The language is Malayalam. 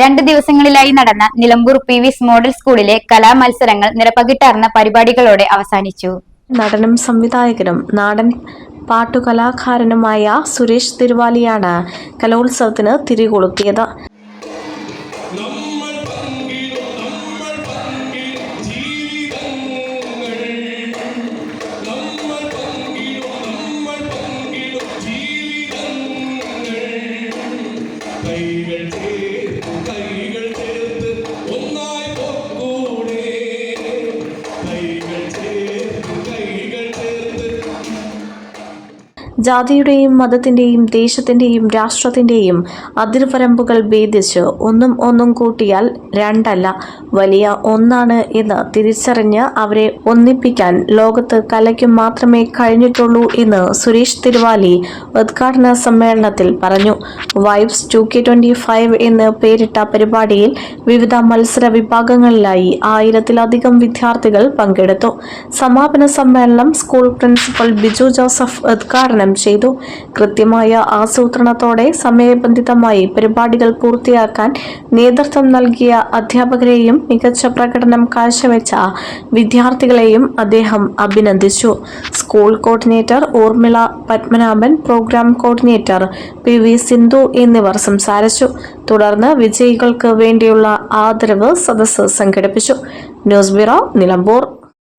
രണ്ട് ദിവസങ്ങളിലായി നടന്ന നിലമ്പൂർ പി വിസ് മോഡൽ സ്കൂളിലെ കലാമത്സരങ്ങൾ നിരപ്പകിട്ടാർന്ന പരിപാടികളോടെ അവസാനിച്ചു. നടനും സംവിധായകനും നാടൻ പാട്ടുകലാകാരനുമായ സുരേഷ് തിരുവാലിയാണ് കലോത്സവത്തിന് തിരികൊളുത്തിയത്. കൈകൾ ജാതിയുടെയും മതത്തിന്റെയും ദേശത്തിന്റെയും രാഷ്ട്രത്തിന്റെയും അതിർവരമ്പുകൾ ഭേദിച്ച് ഒന്നും ഒന്നും കൂട്ടിയാൽ രണ്ടല്ല വലിയ ഒന്നാണ് എന്ന് തിരിച്ചറിഞ്ഞ് അവരെ ഒന്നിപ്പിക്കാൻ ലോകത്ത് കലയ്ക്ക് മാത്രമേ കഴിഞ്ഞിട്ടുള്ളൂ എന്ന് സുരേഷ് തിരുവാലി ഉദ്ഘാടന സമ്മേളനത്തിൽ പറഞ്ഞു. Vibes two K twenty five എന്ന് പേരിട്ട പരിപാടിയിൽ വിവിധ മത്സര വിഭാഗങ്ങളിലായി ആയിരത്തിലധികം വിദ്യാർത്ഥികൾ പങ്കെടുത്തു. സമാപന സമ്മേളനം സ്കൂൾ പ്രിൻസിപ്പൽ ബിജു ജോസഫ് ഉദ്ഘാടനം ചെയ്തു. കൃത്യമായ ആസൂത്രണത്തോടെ സമയബന്ധിതമായി പരിപാടികൾ പൂർത്തിയാക്കാൻ നേതൃത്വം നൽകിയ അധ്യാപകരെയും മികച്ച പ്രകടനം കാഴ്ചവെച്ച വിദ്യാർത്ഥികളെയും അദ്ദേഹം അഭിനന്ദിച്ചു. School coordinator Urmila Padmanabhan program coordinator P V Sindhu എന്നിവർ സംസാരിച്ചു. തുടർന്ന് വിജയികൾക്ക് വേണ്ടിയുള്ള ആദരവ് സദസ്സ് സംഘടിപ്പിച്ചു. News bureau Nilambur.